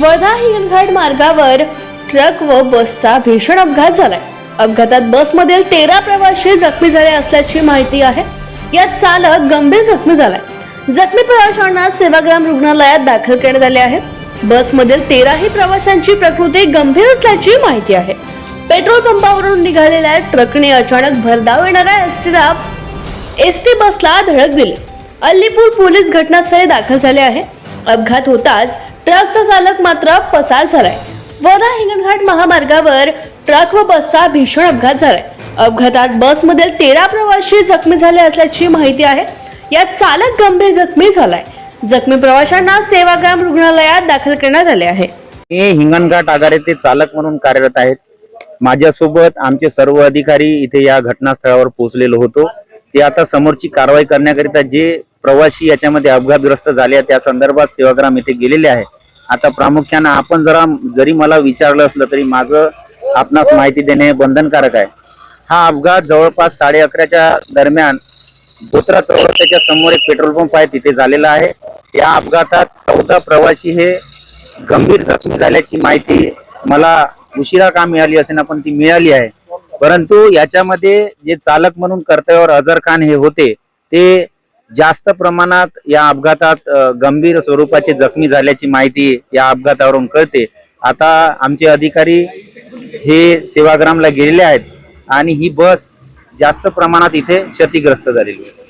वर्धा हिंगणघाट मार्गावर ट्रक व बसचा भीषण अपघात झालाय. अपघातात बसमधील तेरा प्रवासी जखमी झाले असल्याची माहिती आहे. यात चालक गंभीर जखमी झालाय. जखमी प्रवाशांना सेवाग्राम रुग्णालयात दाखल करण्यात आले आहे. बसमधील तेराही प्रवाशांची प्रकृती गंभीर असल्याची माहिती आहे. पेट्रोल पंपावरून निघालेल्या ट्रकने अचानक भरधाव येणाऱ्या एसटीला एस टी बसला धडक दिली. अल्लीपूर पोलीस घटनास्थळी दाखल झाले आहे. अपघात होताच ट्रकचा चालक मात्र पसार झालाय. वरा हिंगणघाट महामार्गावर ट्रक व बसचा भीषण अपघात झालाय. अपघातात बसमधील तेरा प्रवासी जखमी झाले असल्याची माहिती आहे. यात चालक गंभीर जखमी झालाय. जखमी प्रवाशांना सेवाग्राम रुग्णालयात दाखल करण्यात आले आहे. मी हिंगणघाट ते चालक म्हणून कार्यरत आहेत. माझ्यासोबत आमचे सर्व अधिकारी इथे या घटनास्थळावर पोहोचलेलो होतो. ते आता समोरची कारवाई करण्याकरिता जे प्रवासी याच्यामध्ये अपघातग्रस्त झाले आहेत, त्या संदर्भात सेवाग्राम इथे गेलेले आहे. आता प्रामुख्यानं आपण जरा जरी मला विचारलं असलं तरी माझं आपणास माहिती देणे बंधनकारक आहे. हा अपघात जवळपास साडे अकराच्या दरम्यान बोत्रा चौरस्त्याच्या समोर एक पेट्रोल पंप आहे तिथे झालेला आहे. या अपघातात चौदा प्रवासी हे गंभीर जखमी झाल्याची माहिती मला उशिरा का मिळाली असेल पण ती मिळाली आहे. परंतु याच्यामध्ये जे चालक म्हणून कर्तव्यावर अझर खान हे होते ते जास्त प्रमाणात या अपघातात गंभीर स्वरूपाचे जखमी झाल्याची माहिती या अपघातावरून कळते. आता आमचे अधिकारी हे सेवाग्रामला गेलेले आहेत आणि ही बस जास्त प्रमाणात इथे क्षतिग्रस्त झालेली आहे.